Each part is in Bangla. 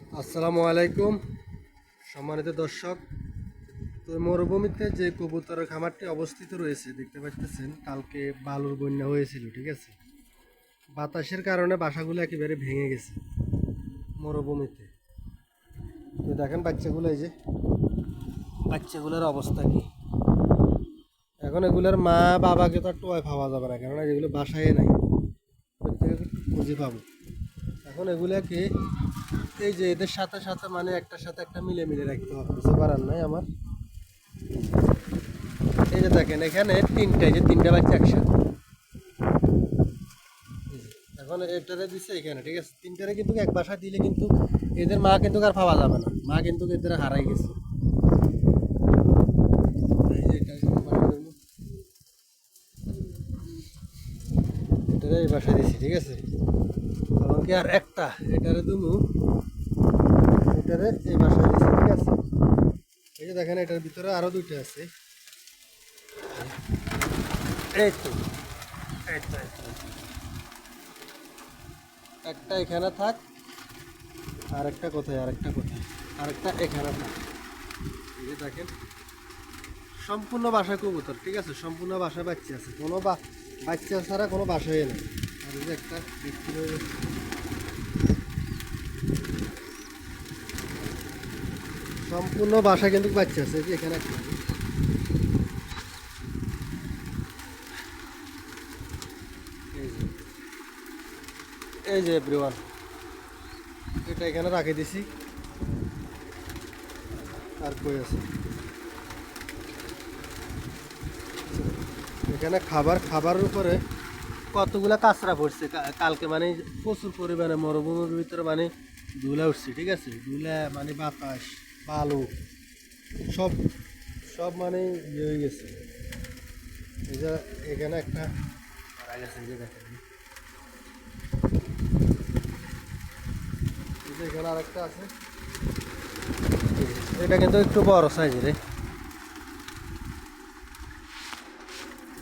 আসসালামু আলাইকুম, সম্মানিত দর্শক। তো মরুভূমিতে যে কবুতরের খামারটি অবস্থিত রয়েছে, দেখতে পাচ্ছেন, কালকে বালুর বন্যা হয়েছিল, ঠিক আছে? বাতাসের কারণে বাসাগুলো একেবারে ভেঙে গেছে মরুভূমিতে। তো দেখেন বাচ্চাগুলো এই যে, বাচ্চাগুলোর অবস্থা কি? এখন এগুলোর মা, বাবাকে তো আর টোয় পাওয়া যাবে না, কেননা এগুলো বাসায় নাই। খুঁজে পাবো। এখন এগুলাকে এই যে এদের সাথে সাথে মানে একটার সাথে একটা মিলে মিলে রাখতে হবে কিছু করার নাই আমার। এই যে দেখেন, এখানে তিনটা, এই যে তিনটা বাচ্চা একসাথে। এখন এটারে দিছে এখানে, ঠিক আছে? তিনটারে কিন্তু এক বাসা দিলে কিন্তু এদের মা কিন্তু আর পাওয়া যাবে না। মা কিন্তু এদের হারাই গেছে। এই যে এটা কিন্তু বাসা দিলো। এটারে এই বাসা দিছি, ঠিক আছে? আমাকে আর একটা, এটারে দুমু। এটারে এই বাসায় দিছি, ঠিক আছে? এই যে দেখেন, এটার ভিতরে আরও দুইটা আছে। এই তো, এই একটা এখানে থাক আর একটা কোথায় আর একটা কোথায়? আর একটা এখানে থাক। এই যে দেখেন, সম্পূর্ণ বাসা কবুতর, ঠিক আছে? সম্পূর্ণ বাসা বাচ্চা আছে। কোনো বাচ্চা ছাড়া কোনো বাসায় নেই। একটা সম্পূর্ণ বাসা কিন্তু বাচ্চা আছে যে এখানে এই এই যে এভরিওয়ান এটা এখানে রাখে দিছি। আর কই আছে? এখানে খাবার, খাবারের উপরে কতগুলা কাঁচরা পড়ছে? কালকে মানে প্রচুর পরিমাণে মরুভূমির ভিতরে মানে ধুলা উঠছে, ঠিক আছে? ধুলা মানে বাতাস, বালু, সব সব মানে ইয়ে হয়ে গেছে। এখানে একটা মারা গেছে যে দেখেন। আছে। এটা কিন্তু একটু বড় সাইজের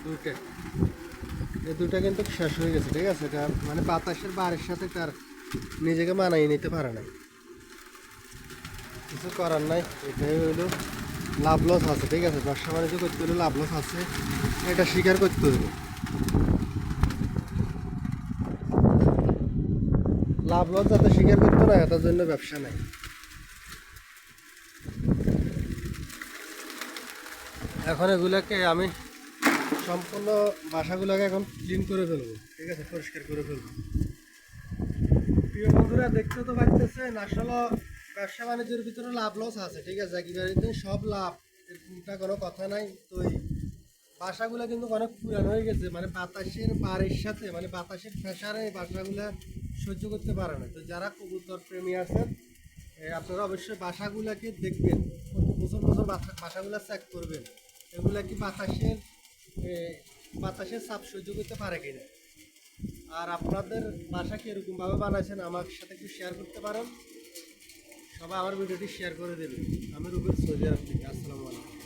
দুইটা। এই দুটা কিন্তু শেষ হয়ে গেছে, ঠিক আছে? এটা মানে বাতাসের বাড়ির সাথে তার নিজেকে মানাই নিতে পারে না কিছু করার নাই, এটাই হইল লাভ লস আছে, ঠিক আছে? ব্যবসা বাণিজ্য করতে হলে লাভ লস আছে, এটা স্বীকার করতে হবে লাভ লস যাতে স্বীকার করতে না এটার জন্য ব্যবসা নাই। এখন এগুলাকে আমি সম্পূর্ণ বাসাগুলোকে এখন ক্লিন করে ফেলব। ঠিক আছে? পরিষ্কার করে ফেলব। প্রিয় বন্ধুরা দেখতে তো পারতেছেন আসলে ব্যবসা বাণিজ্যের ভিতরে লাভ লস আছে, ঠিক আছে? একেবারে সব লাভ এরকমটা কোনো কথা নাই। তো এই বাসাগুলো কিন্তু অনেক পুরানো হয়ে গেছে মানে বাতাসের বাড়ির সাথে মানে বাতাসের প্রেশারে এই বাসাগুলো সহ্য করতে পারে না। তো যারা কবুতর প্রেমী আছেন আপনারা অবশ্যই বাসাগুলোকে দেখবেন। প্রতি বছর বছর বাসাগুলো চেক করবেন। এগুলা কি বাতাসের বাতাসের চাপ সহ্য করতে পারে কিনা। আর আপনাদের বাসা কি এরকমভাবে বানাইছেন আমার সাথে একটু শেয়ার করতে পারেন? সবাই আমার ভিডিওটি শেয়ার করে দেবেন। আমি রুবেল সৌদি আরব থেকে, আসসালামু আলাইকুম।